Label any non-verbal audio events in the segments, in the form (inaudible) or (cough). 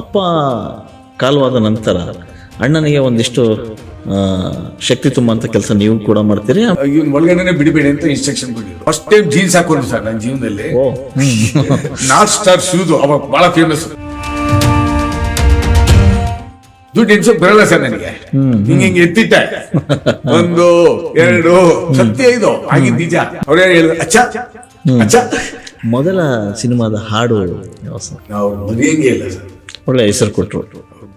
ಅಪ್ಪ ಕಾಲವಾದ ನಂತರ ಅಣ್ಣನಿಗೆ ಒಂದಿಷ್ಟು ಶಕ್ತಿ ತುಂಬಂತ ಕೆಲಸ ನೀವು ಕೂಡ ಮಾಡ್ತೀರಿ. ಇವ್ನ ಒಳಗಡೆನೆ ಬಿಡಬೇಡಿ ಅಂತ ಇನ್ಸ್ಟ್ರಕ್ಷನ್ ಕೊಟ್ಟಿದ್ರು. ಫಸ್ಟ್ ಟೈಮ್ ಜೀನ್ಸ್ ಹಾಕೊಂಡು ಸರ್ ನನ್ನ ಜೀವನದಲ್ಲಿ. (laughs) ನಾರ್ತ್ ಸ್ಟಾರ್ ಶೂಸ್ ಅವಾಗ ಬಹಳ ಫೇಮಸ್ ದುಡ್ಡು ಎನ್ಸೋಕ್ ಬರಲ್ಲ ಸರ್ ನನಗೆ. ಹಿಂಗ ಹಿಂಗೆ ಎತ್ತಿಟ್ಟ. (laughs) ಒಂದು ಎರಡು ಸತ್ಯ ಇದು ಆಗಿದ್ ನಿಜ. ಅವ್ರೇ ಹೇಳಿದ್ರು ಅಚ್ಚ ಅಚ್ಚ. ಮೊದಲ ಸಿನಿಮಾದ ಹಾಡು ಯಾವ ಸ- ನಾವು ಬರೆಯಂಗೆ ಇಲ್ಲ ಸರ್. ಒಳ್ಳೆ ಹೆಸರು ಕೊಟ್ಟರು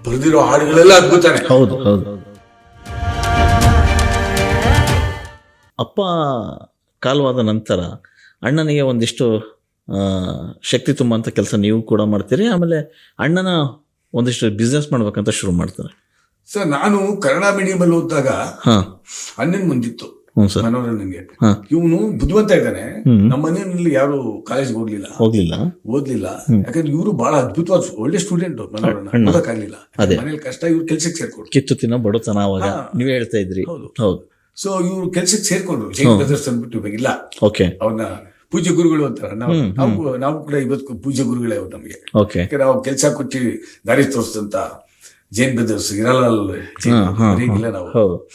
ಬರೆದಿರೋ ಹಾಡುಗಳೆಲ್ಲ ಅದ್ಭುತನೇ. ಹೌದು ಹೌದು. ಅಪ್ಪ ಕಾಲವಾದ ನಂತರ ಅಣ್ಣನಿಗೆ ಒಂದಿಷ್ಟು ಶಕ್ತಿ ತುಂಬುವಂಥ ಕೆಲಸ ನೀವು ಕೂಡ ಮಾಡ್ತೀರಿ. ಆಮೇಲೆ ಅಣ್ಣನ ಒಂದಿಷ್ಟು ಬಿಸ್ನೆಸ್ ಮಾಡ್ಬೇಕಂತ ಶುರು ಮಾಡ್ತಾರೆ. ಸರ್ ನಾನು ಕನ್ನಡ ಮೀಡಿಯಮಲ್ಲಿ ಓದಿದಾಗ ಹಾಂ. ಅಣ್ಣನ್ ಮುಂದಿತ್ತು. ಮನೋರಂಜನ್ಗೆ ನಿಮಗೆ. ಇವನು ಬುದ್ಧಿವಂತ ಇದ್ದಾನೆ. ನಮ್ಮ ಮನೆಯಲ್ಲಿ ಯಾರು ಕಾಲೇಜ್ ಹೋಗ್ಲಿಲ್ಲ. ಹೋಗ್ಲಿಲ್ಲ. ಓದ್ಲಿಲ್ಲ. ಯಾಕಂದ್ರೆ ಇವರು ಬಹಳ ಅದ್ಭುತವಾದ ಒಳ್ಳೆ ಸ್ಟೂಡೆಂಟ್ ಮನೋರಂಜನ್. ಓದಕ್ಕಾಗ್ಲಿಲ್ಲ. ಮನೇಲಿ ಕಷ್ಟ ಇವ್ರು ಕೆಲ್ಸಕ್ಕೆ ಸೇರ್ಕೊಂಡು ಕಿತ್ತು ತಿನ್ನ ಬಡತನ ಅವಾಗ. ನೀವೇ ಹೇಳ್ತಾ ಇದ್ರಿ. ಹೌದು. ಹೌದು. ಸೊ ಇವ್ರು ಕೆಲ್ಸಕ್ಕೆ ಸೇರ್ಕೊಂಡ್ರು. ಜೈನ್ ಬ್ರದರ್ಸ್ ಅಂದ್ಬಿಟ್ಟು ಇಲ್ಲ. ಓಕೆ. ಅವ್ರನ್ನ ಪೂಜ್ಯ ಗುರುಗಳು ಅಂತಾರ. ನಾವು ನಾವು ಕೂಡ ಇವತ್ತು ಪೂಜೆ ಗುರುಗಳೇ ಅವ್ರು ನಮಗೆ. ಓಕೆ. ಯಾಕಂದ್ರೆ ನಾವು ಕೆಲಸ ಕೊಟ್ಟು ದಾರಿ ತೋರಿಸಿದಂತ ಜೈನ್ ಬ್ರದರ್ಸ್ ಇರಲ್ಲ ಇಲ್ಲ ನಾವು.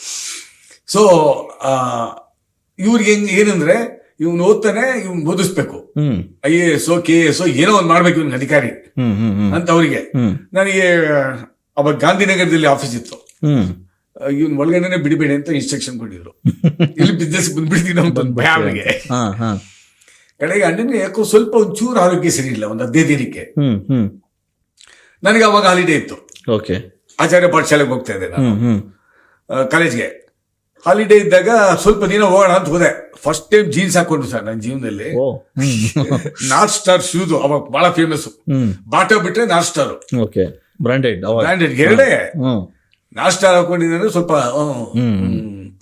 ಸೊ ಇವ್ರಿಗೆ ಹೆಂಗ್ ಏನಂದ್ರೆ ಇವ್ನು ಓದ್ತಾನೆ ಇವ್ನ್ ಓದಿಸ್ಬೇಕು. I A S K S ಏನೋ ಒಂದ್ ಮಾಡ್ಬೇಕು ಇವ್ನ ಅಧಿಕಾರಿ. ಅಂತ ಅವರಿಗೆ. ನನಗೆ ಅವಾಗ ಗಾಂಧಿನಗರದಲ್ಲಿ ಆಫೀಸ್ ಇತ್ತು. ಇವ್ನ ಒಳಗಡೆನೆ ಬಿಡಬೇಡಿ ಅಂತ ಇನ್ಸ್ಟ್ರಕ್ಷನ್ ಕೊಟ್ಟಿದ್ರು. ಇಲ್ಲಿ ಬಿಸ್ನೆಸ್ ಬಂದ್ಬಿಡ್ತೀನಿ ಅಂತ ಒಂದು ಭಯ ಅವನಿಗೆ. ಹಾ ಹಾ. ಕಡೆಗೆ ಅಣ್ಣನಿಗೆ ಯಾಕೋ ಸ್ವಲ್ಪ ಒಂಚೂರು ಆರೋಗ್ಯ ಸರಿ ಇಲ್ಲ ಒಂದು ಹದಿನೈದು ದಿನಕ್ಕೆ. ನನಗೆ ಅವಾಗ ಹಾಲಿಡೇ ಇತ್ತು. ಓಕೆ ಆಚಾರ್ಯ ಪಾಠಶಾಲೆಗೆ ಹೋಗ್ತಾ ಇದ್ದೆ ನಾನು. ಕಾಲೇಜ್ಗೆ ಹಾಲಿಡೇ ಇದ್ದಾಗ ಸ್ವಲ್ಪ ದಿನ ಹೋಗೋಣ ಅಂತ ಹೋದೆ. ಫಸ್ಟ್ ಟೈಮ್ ಜೀನ್ಸ್ ಹಾಕೊಂಡು ಸರ್ ನನ್ನ ಜೀವನದಲ್ಲಿ. ನಾರ್ತ್ ಸ್ಟಾರ್ ಶೂಸ್ ಅವಾಗ ಬಹಳ ಫೇಮಸ್ ಬಾಟಾ ಬಿಟ್ರೆ north star okay. Branded branded ಎರಡೇ. ನಾರ್ತ್ ಸ್ಟಾರ್ ಹಾಕೊಂಡಿದ್ರೆ ಸ್ವಲ್ಪ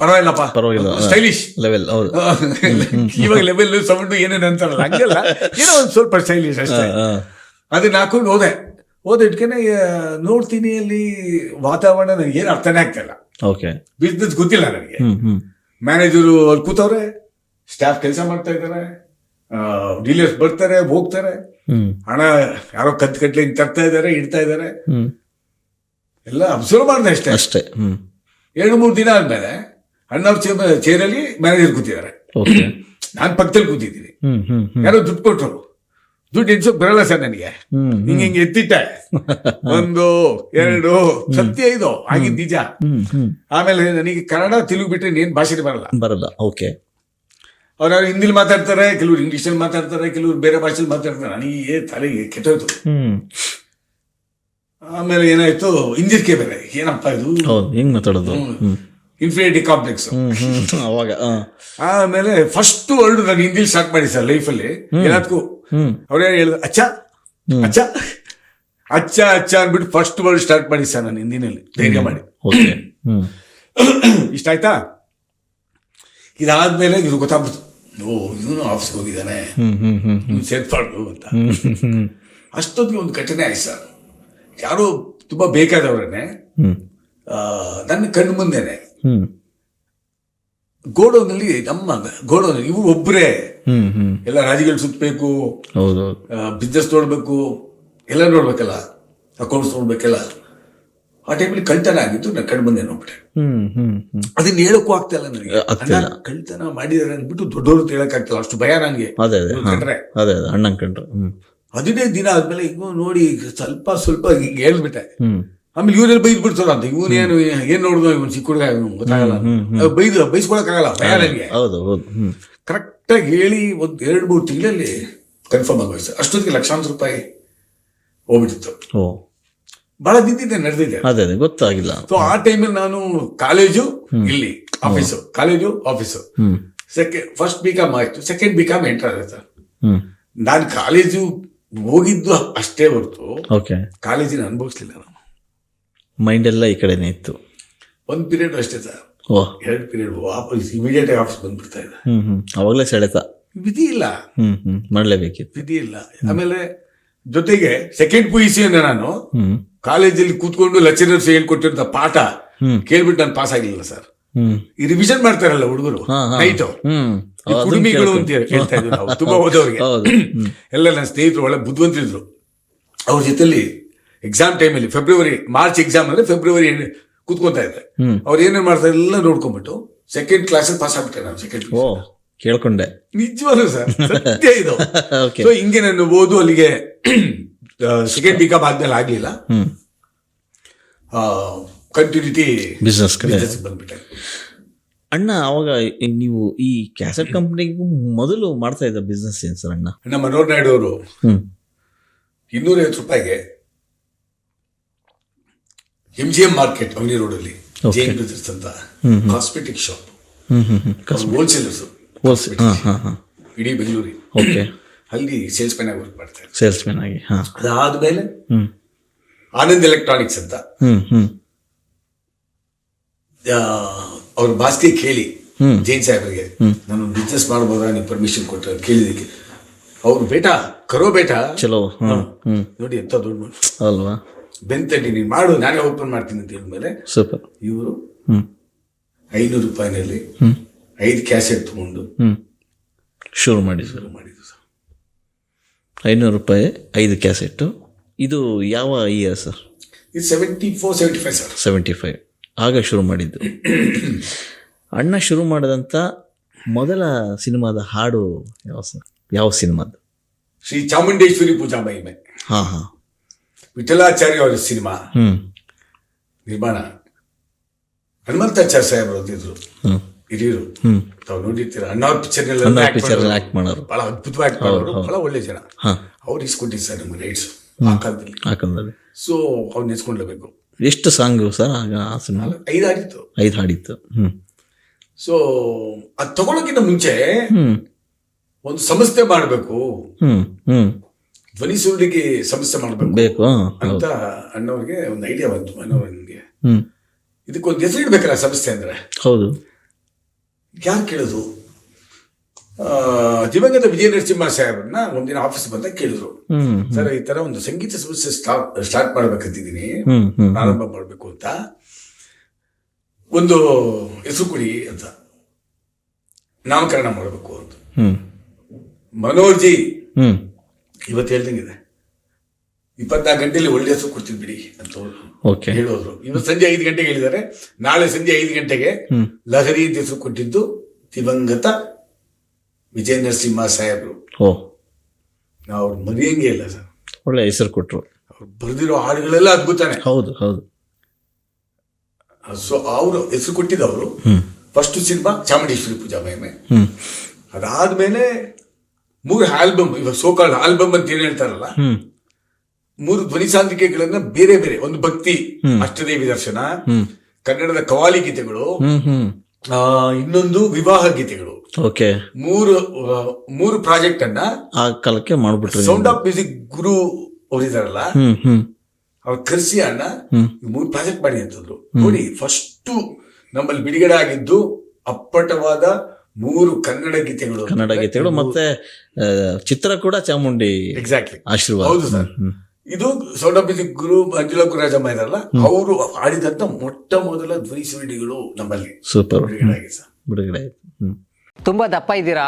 ಪರವಾಗಿಲ್ಲಪ್ಪ. ಪರವಾಗಿಲ್ಲ. ಸ್ಟೈಲಿಶ್ ಲೆವೆಲ್ ಹೌದು. ಇವಾಗ ಲೆವೆಲ್ ಸೌಂಡ್ ಏನೇನು ಅಂತಾರಲ್ಲ ಹಂಗೆಲ್ಲ ಏನೋ ಒಂದು ಸ್ವಲ್ಪ ಸ್ಟೈಲಿಶ್ ಅಷ್ಟೇ. ಅದನ್ನ ಹಾಕೊಂಡು ಹೋದೆ. ಹೋದ ಇಟ್ಕೊಂಡೆ ನೋಡ್ತೀನಿ ಅಲ್ಲಿ ವಾತಾವರಣ ಏನು ಅರ್ಥನೇ ಆಗ್ತಾ ಇಲ್ಲ ಓಕೆ ಬಿಸ್ನೆಸ್ ಗೊತ್ತಿಲ್ಲ ನನಗೆ. ಮ್ಯಾನೇಜರ್ ಅಲ್ಲಿ ಕೂತವ್ರೆ ಸ್ಟಾಫ್ ಕೆಲಸ ಮಾಡ್ತಾ ಇದ್ದಾರೆ ಡೀಲರ್ಸ್ ಬರ್ತಾರೆ ಹೋಗ್ತಾರೆ. ಹಣ ಯಾರೋ ಕತ್ ಕಟ್ಲಿ ತರ್ತಾ ಇದ್ದಾರೆ ಇಡ್ತಾ ಇದ್ದಾರೆ ಎಲ್ಲ ಅಬ್ಸರ್ವ್ ಮಾಡಿದೆ ಅಷ್ಟೇ. ಅಷ್ಟೇ ಹ್ಮ್. ಎರಡು ಮೂರು ದಿನ ಆದ್ಮೇಲೆ ಅಣ್ಣವ್ರ ಚೇರಲ್ಲಿ ಮ್ಯಾನೇಜರ್ ಕೂತಿದ್ದಾರೆ. (clears throat) ನಾನು ಪಕ್ಕದಲ್ಲಿ ಕೂತಿದ್ದೀನಿ. ಯಾರೋ ದುಡ್ಡು ಕೊಟ್ರು. ದುಡ್ಡು ಎನ್ಸೋಕ್ ಬರಲ್ಲ ಸರ್ ನನಗೆ. ಹಿಂಗ ಹಿಂಗೆ ಎತ್ತಿಟ್ಟೆ. ಒಂದು ಎರಡು ಸತ್ಯ ಇದು ಆಗಿದ್ ನಿಜ. ಆಮೇಲೆ ನನಗೆ ಕನ್ನಡ ತೆಲುಗು ಬಿಟ್ರೆ ಏನ್ ಭಾಷೆ ಬರಲ್ಲ. ಬರಲ್ಲ ಓಕೆ. ಅವ್ರು ಹಿಂದಿಲಿ ಮಾತಾಡ್ತಾರೆ ಕೆಲವ್ರು ಇಂಗ್ಲಿಷಲ್ಲಿ ಮಾತಾಡ್ತಾರೆ ಕೆಲವ್ರು ಬೇರೆ ಭಾಷೆಲಿ ಮಾತಾಡ್ತಾರೆ. ನನಗೆ ತಲೆಗೆ ಕೆಟ್ಟೋಯ್ತು. ಆಮೇಲೆ ಏನಾಯ್ತು? ಹಿಂದಿರ್ಕೆ ಬೇರೆ. ಏನಪ್ಪ ಇದು? ಹೆಂಗ್ ಮಾತಾಡೋದು? ಇನ್ಫಿನಿಟಿ ಕಾಂಪ್ಲೆಕ್ಸ್ ಅವಾಗ. ಆಮೇಲೆ ಫಸ್ಟ್ ವರ್ಡ್ ನಾನು ಹಿಂದಿಲಿ ಸ್ಟಾರ್ಟ್ ಮಾಡಿ ಸರ್ ಲೈಫಲ್ಲಿ ಎಲ್ಲದಕ್ಕೂ ಹ್ಮ್. ಅವ್ರೇ ಹೇಳಿದ್ರು ಅಚ್ಚ ಅಚ್ಚ ಅಚ್ಚ ಅಚ್ಚ ಅಂದ್ಬಿಟ್ಟು ಫಸ್ಟ್ ವರ್ಡ್ ಸ್ಟಾರ್ಟ್ ಮಾಡಿ ಸರ್ ನಾನು ಹಿಂದಿನಲ್ಲಿ ಧೈರ್ಯ ಮಾಡಿ. (clears throat) ಇಷ್ಟ ಆಯ್ತಾ? ಇದಾದ್ಮೇಲೆ ಇದು ಗೊತ್ತಾಗ್ಬಿಡ್ತು ಓ ಇವನು ಆಫೀಸ್ಗೆ ಹೋಗಿದ್ದಾನೆ ಸೇರ್ಪಾಡು ಅಂತ. ಅಷ್ಟೊತ್ತಿಗೆ ಒಂದು ಘಟನೆ ಆಯ್ತು ಸರ್. ಯಾರೋ ತುಂಬಾ ಬೇಕಾದವ್ರನ್ನೇ ಆ, ನನ್ನ ಕಣ್ಣು ಮುಂದೆನೆ ಹ್ಮ್. ಗೋಡೌನಲ್ಲಿ ನಮ್ಮ ಗೋಡೌನ್ ಇವ್ರು ಒಬ್ಬರೇ ಎಲ್ಲ ರಾಜಿಗಳು ಸುತ್ತಬೇಕು ಬಿಸ್ನೆಸ್ ನೋಡ್ಬೇಕು ಎಲ್ಲ ನೋಡ್ಬೇಕಲ್ಲ ಅಕೌಂಟ್ಸ್ ನೋಡ್ಬೇಕೆಲ್ಲ. ಆ ಟೈಮಲ್ಲಿ ಕಳ್ತನ ಆಗಿತ್ತು ನಾನು ಕಣ್ಣು ಬಂದೆ ನೋಡ್ಬಿಟ್ಟೆ. ಅದನ್ನ ಹೇಳಕ್ಕೂ ಆಗ್ತಾ ಇಲ್ಲ ನನಗೆ ಕಳ್ತನ ಮಾಡಿದಾರೆ ಅಂದ್ಬಿಟ್ಟು ದೊಡ್ಡವ್ರು ಹೇಳಕ್ ಆಗ್ತಿಲ್ಲ. ಅಷ್ಟು ಭಯ ನನಗೆ ಅಣ್ಣನ್ ಕಂಡ್ರೆ. ಹದಿನೈದು ದಿನ ಆದ್ಮೇಲೆ ಹಿಂಗೋ ನೋಡಿ ಸ್ವಲ್ಪ ಸ್ವಲ್ಪ ಹಿಂಗೆ ಹೇಳ್ಬಿಟ್ಟೆ. ಆಮೇಲೆ ಇವರೆಲ್ಲ ಬೈದ್ ಬಿಡ್ತಾರ ಅಂತ ಏನು ಏನ್ ನೋಡಿದ ಇವನು ಚಿಕ್ಕ ಹುಡುಗ ಇವನು ಗೊತ್ತಾಗಲ್ಲ. ಬೈದು ಬೈಸ್ಕೊಳಕ್ಕಾಗಲ್ಲ ಭಯ ನನಗೆ. ಹೌದು ಹೌದು ಕರೆಕ್ಟಾಗಿ ಹೇಳಿ ಒಂದ್ ಎರಡು ಮೂರು ತಿಂಗಳಲ್ಲಿ ಕನ್ಫರ್ಮ್ ಆಗೋಯ್ತು ಅಷ್ಟೊತ್ತಿಗೆ ಲಕ್ಷಾಂತರ ರೂಪಾಯಿ ಹೋಗ್ಬಿಟ್ಟಿತ್ತು. ಓ. ಬಹಳ ದಿನದಿಂದ ನಡೆದಿದೆ ಅದೇ. ಅದೇ ಗೊತ್ತಾಗಿಲ್ಲ. ಸೊ ಆ ಟೈಮಲ್ಲಿ ನಾನು ಕಾಲೇಜು ಇಲ್ಲಿ office college office second first B com ಆಯ್ತು. ಸೆಕೆಂಡ್ ಬಿ ಕಾಮ್ ಎಂಟರ್ ಆಗುತ್ತೆ ನಾನು ಕಾಲೇಜು ಹೋಗಿದ್ದು ಅಷ್ಟೇ ಹೊರತು ಕಾಲೇಜಿನ ಅನುಭವಿಸ್ಲಿಲ್ಲ ನಾನು. ಮೈಂಡ್ ಎಲ್ಲ ಈ ಕಡೆನೇ ಇತ್ತು. ಒಂದು ಪೀರಿಯಡ್ ಅಷ್ಟೇ ಸರ್. ಓ. ಎರಡು ಪೀರಿಯಡ್ ವಾಪಸ್ ಇಮಿಡಿಯೇಟ್ ಆಫೀಸ್ ಬಂದ್ಬಿಡ್ತಾ ಇದೆ. ಅವಾಗಲೇ ಸೆಳೆತ. ವಿಧಿ ಇಲ್ಲ. ಹ್ಮ್ ಮಾಡ್ಲೇಬೇಕಿತ್ತು. ವಿಧಿ ಇಲ್ಲ. ಆಮೇಲೆ ಜೊತೆಗೆ ಸೆಕೆಂಡ್ ಪಿ ಅಂದ್ರೆ ನಾನು. ಕಾಲೇಜಲ್ಲಿ ಕೂತ್ಕೊಂಡು ಲೆಕ್ಚರರ್ಸ್ ಹೇಳ್ಕೊಟ್ಟಿರೋ ಪಾಠ. ಕೇಳ್ಬಿಟ್ಟು ನಾನು ಪಾಸ್ ಆಗಿಲ್ಲ ಸರ್. ಈ ರಿವಿಷನ್ ಮಾಡ್ತಾರಲ್ಲ ಹುಡುಗರು. ನೈಟು ಕುಡುಮಿಗಳು ಅಂತ. ಹೇಳ್ತಾ ಇದ್ರು ನಾವು. ತುಂಬಾ ಓದೋರಿಗೆ. ಎಲ್ಲ ನನ್ನ ಸ್ನೇಹಿತರು ಒಳ್ಳೆ ಬುದ್ಧಿವಂತರಿದ್ರು. ಅವ್ರ ಜೊತೆಲಿ ಎಕ್ಸಾಮ್ ಟೈಮಲ್ಲಿ ಫೆಬ್ರವರಿ ಮಾರ್ಚ್ ಎಕ್ಸಾಮ್ ಅಂದ್ರೆ ಫೆಬ್ರವರಿ ಕೂತ್ಕೊಂತಾ ಇದ್ದೆ. ಅವ್ರು ಏನೇನ್ ಮಾಡ್ತಾರೆ ಎಲ್ಲ ನೋಡ್ಕೊಂಡ್ಬಿಟ್ಟು ಸೆಕೆಂಡ್ ಕ್ಲಾಸ್ ಪಾಸ್ ಆಗ್ಬಿಟ್ಟೆ ನಾನು ಸೆಕೆಂಡ್ ಕೇಳ್ಕೊಂಡೆ. ನಿಜವಾಗ್ಲೂ ಸರ್ ಸತ್ಯ ಇದು. (laughs) ಸೊ ಹಿಂಗೆ ನಾನು ಓದು ಅಲ್ಲಿಗೆ ಸೆಕೆಂಡ್ ಬಿ ಕಾಮ್ ಆದ್ಮೇಲೆ ಆಗ್ಲಿಲ್ಲ. ಕಂಟಿನ್ಯೂಟಿ ಬಿಸ್ನೆಸ್ ಬಂದ್ಬಿಟ್ಟೆ. ಅಣ್ಣ ಅವಾಗ ನೀವು ಈ ಕ್ಯಾಸೆಟ್ ಕಂಪ್ನಿಗೂ ಮೊದಲು ಮಾಡ್ತಾ ಇದ್ದ ಬಿಸ್ನೆಸ್ ಏನ್ ಸರ್ ಅಣ್ಣ? ನಮ್ಮ ಮನೋಹರ್ ನಾಯ್ಡು ಅವರು ಇನ್ನೂರೈವತ್ತು ರೂಪಾಯಿಗೆ M G M market avenue ರೋಡಲ್ಲಿ ಅಲ್ಲಿ ಜೈನ್ ಬ್ರದರ್ಸ್ ಅಂತ ಕಾಸ್ಮೆಟಿಕ್ ಶಾಪ್ ಹೋಲ್ಸೇಲರ್ಸ್ ಇಡೀ ಬೆಂಗಳೂರಿ. ಓಕೆ ಅಲ್ಲಿ ಸೇಲ್ಸ್ ಮ್ಯಾನ್ ಆಗಿ ವರ್ಕ್ ಮಾಡ್ತಾರೆ ಸೇಲ್ಸ್ ಮ್ಯಾನ್ ಆಗಿ ಅದಾದ್ಮೇಲೆ ಆನಂದ್ ಎಲೆಕ್ಟ್ರಾನಿಕ್ಸ್ ಅಂತ. ಹ್ಮ್ ಹ್ಮ್. ಅವ್ರ ಬಾಸ್ತಿ ಕೇಳಿ. ಜೈನ್ ಸಾಹೇಬರಿಗೆ ನಾನು ಬಿಸ್ನೆಸ್ ಮಾಡಬಹುದಾ ನೀವು ಪರ್ಮಿಷನ್ ಕೊಟ್ಟರೆ ಕೇಳಿದಕ್ಕೆ ಅವ್ರು ಬೇಟಾ ಕರೋ ಬೇಟಾ? ಚಲೋ. ನೋಡಿ ಎಂತ ದೊಡ್ಡ ಅಲ್ವಾ? ಬೆಂತಲ್ಲಿ ನೀನು ಮಾಡು ನಾನೇ ಓಪನ್ ಮಾಡ್ತೀನಿ ಅಂತ ಹೇಳಿದ್ಮೇಲೆ ಸೂಪರ್ ಇವರು ಐನೂರು ರೂಪಾಯಿನಲ್ಲಿ ಐದು ಕ್ಯಾಸೆಟ್ ತಗೊಂಡು ಶುರು ಮಾಡಿ ಶುರು ಮಾಡಿದ್ರು ಸರ್. ಐನೂರು ರೂಪಾಯಿ ಐದು ಕ್ಯಾಸೆಟ್ಟು ಇದು ಯಾವ ಇಯರ್ ಸರ್? ಇದು seventy four seventy five sir. Seventy five ಆಗ ಶುರು ಮಾಡಿದ್ದು. ಅಣ್ಣ ಶುರು ಮಾಡಿದಂಥ ಮೊದಲ ಸಿನಿಮಾದ ಹಾಡು ಯಾವ ಸರ್? ಯಾವ ಸಿನಿಮಾದ ಶ್ರೀ ಚಾಮುಂಡೇಶ್ವರಿ ಪೂಜಾ ಮಹಿಮೆ ಹಾಂ ಹಾಂ. ವಿಠಲಾಚಾರ್ಯ ಅವರ ಸಿನಿಮಾ ನಿರ್ಮಾಣ. ಹನುಮಂತಾಚಾರ್ಯ ಸಾಹೇಬರು ಓದಿದ್ರು ಹಿರಿಯರು. ತಾವು ನೋಡಿರ್ತೀರ? ಅಣ್ಣವ್ರ ಪಿಕ್ಚರ್ ಮಾಡೋರು. ಬಹಳ ಅದ್ಭುತವಾಗಿ ಮಾಡೋರು ಬಹಳ ಒಳ್ಳೆ ಜನ. ಹಾಂ. ಅವ್ರು ಇಸ್ಕೊಟ್ಟಿದ್ದು ಸರ್ ನಮ್ಗೆ ರೈಟ್ಸ್ ಆ ಕಾಲದಲ್ಲಿ. ಹಾಕೊಂಡಲ್ಲಿ ಸೊ ಅವ್ರು ನೆನೆಸ್ಕೊಂಡ್ಲೇಬೇಕು ಎಷ್ಟು ಸಾಂಗ್ ಸರ್ ಆಗ ಆ ಸಿನಿಮಾ? ಐದು ಹಾಡಿತ್ತು. ಐದು ಹಾಡಿತ್ತು. ಸೊ ಅದು ತಗೊಳಕ್ಕಿಂತ ಮುಂಚೆ ಒಂದು ಸಂಸ್ಥೆ ಮಾಡಬೇಕು. ಧ್ವನಿ ಸುರುಳಿಗೆ ಸಂಸ್ಥೆ ಮಾಡಬೇಕು ಬೇಕು ಅಂತ ಅಣ್ಣವ್ರಿಗೆ ಒಂದು ಐಡಿಯಾ ಬಂತು ಮನೋರಂಗೆ ಹ್ಞೂ ಇದಕ್ಕೊಂದು ಹೆಸರು ಇಡ್ಬೇಕಲ್ಲ ಸಂಸ್ಥೆ ಅಂದ್ರೆ? ಹೌದು. ಯಾರು ಕೇಳಿದ್ರು ದಿವಂಗತ ವಿಜಯ ನರಸಿಂಹ ಸಾಹೇಬ್ರನ್ನ ಒಂದಿನ ಆಫೀಸ್ ಬಂದಾಗ ಕೇಳಿದ್ರು. ಸರ್ ಈ ತರ ಒಂದು ಸಂಗೀತ ಸಂಸ್ಥೆ ಸ್ಟಾರ್ಟ್ ಮಾಡ್ಬೇಕಂತಿದ್ದೀನಿ. ಪ್ರಾರಂಭ ಮಾಡಬೇಕು ಅಂತ. ಒಂದು ಹೆಸರು ಕೊಡಿ ಅಂತ. ನಾಮಕರಣ ಮಾಡಬೇಕು ಅಂತ. ಮನೋಜಿ ಇವತ್ತು ಹೇಳ್ದಂಗಿದೆ ಇಪ್ಪತ್ನಾಲ್ಕು ಗಂಟೆಯಲ್ಲಿ ಒಳ್ಳೆ ಹೆಸರು ಕೊಡ್ತೀವಿ ಬಿಡಿ ಅಂತ ಓಕೆ ಹೇಳೋದ್ರು. ಇವತ್ತು ಸಂಜೆ ಐದು ಗಂಟೆಗೆ ಹೇಳಿದ್ದಾರೆ. ನಾಳೆ ಸಂಜೆ ಐದು ಗಂಟೆಗೆ ಲಹರಿ ಅಂತ ಹೆಸರು ಕೊಟ್ಟಿದ್ದು ದಿವಂಗತ ವಿಜಯ ನರಸಿಂಹ ಸಾಹೇಬ್ರು. ಓ. ನಾವು ಅವ್ರು ಮರೆಯಂಗೆ ಇಲ್ಲ ಸರ್. ಒಳ್ಳೆ ಹೆಸರು ಕೊಟ್ಟರು ಅವ್ರು ಬರೆದಿರೋ ಹಾಡುಗಳೆಲ್ಲ ಅದ್ಭುತಾನೆ. ಹೌದು ಹೌದು. ಸೊ ಅವರು ಹೆಸರು ಕೊಟ್ಟಿದ್ದವರು ಫಸ್ಟ್ ಸಿನಿಮಾ ಚಾಮುಂಡೇಶ್ವರಿ ಪೂಜಾ ಮಹಿಮೆ. ಅದಾದ್ಮೇಲೆ ಮೂರು ಆಲ್ಬಮ್ ಇವಾಗ ಸೋಕಾಲ್ ಆಲ್ಬಮ್ ಅಂತ ಏನ್ ಹೇಳ್ತಾರಲ್ಲ? ಮೂರು ಧ್ವನಿ ಸಾಂದ್ರಿಕೆಗಳನ್ನ ಬೇರೆ ಬೇರೆ ಒಂದು ಭಕ್ತಿ ಅಷ್ಟದೇವಿ ದರ್ಶನ ಕನ್ನಡದ ಕವಾಲಿ ಗೀತೆಗಳು ಇನ್ನೊಂದು ವಿವಾಹ ಗೀತೆಗಳು. ಓಕೆ. ಮೂರು ಮೂರು ಪ್ರಾಜೆಕ್ಟ್ ಅನ್ನ ಆ ಕಾಲಕ್ಕೆ ಮಾಡ್ಬಿಟ್ರು ಸೌಂಡ್ ಆಫ್ ಮ್ಯೂಸಿಕ್ ಗುರು ಅವರಿದಾರಲ್ಲ ಅವ್ರ ಕರ್ಸಿ ಅಣ್ಣ. ಮೂರು ಪ್ರಾಜೆಕ್ಟ್ ಮಾಡಿ ಅಂತಂದ್ರು. ನೋಡಿ ಫಸ್ಟ್ ನಮ್ಮಲ್ಲಿ ಬಿಡುಗಡೆ ಆಗಿದ್ದು ಅಪ್ಪಟವಾದ ಮೂರು ಕನ್ನಡ ಗೀತೆಗಳು ಕನ್ನಡ ಗೀತೆಗಳು ಮತ್ತೆ ಚಿತ್ರ ಕೂಡ ಚಾಮುಂಡಿ ಎಕ್ಸಾಕ್ಟ್ಲಿ ಆಶೀರ್ವಾದ. ಹೌದು ಸರ್. ಇದು sound of music Guru Manjula Gurajamma ಇದಾರಲ್ಲ ಅವರು ಆಡಿದಂತ ಮೊಟ್ಟ ಮೊದಲ ಧ್ವನಿ ಸುರುಳಿಗಳು ನಮ್ಮಲ್ಲಿ. ಸೂಪರ್ ಬಿಡುಗಡೆ ಆಗಿದೆ ಸರ್. ಬಿಡುಗಡೆ ಆಯ್ತು ಹ್ಮ್. ತುಂಬಾ ದಪ್ಪ ಇದ್ದೀರಾ?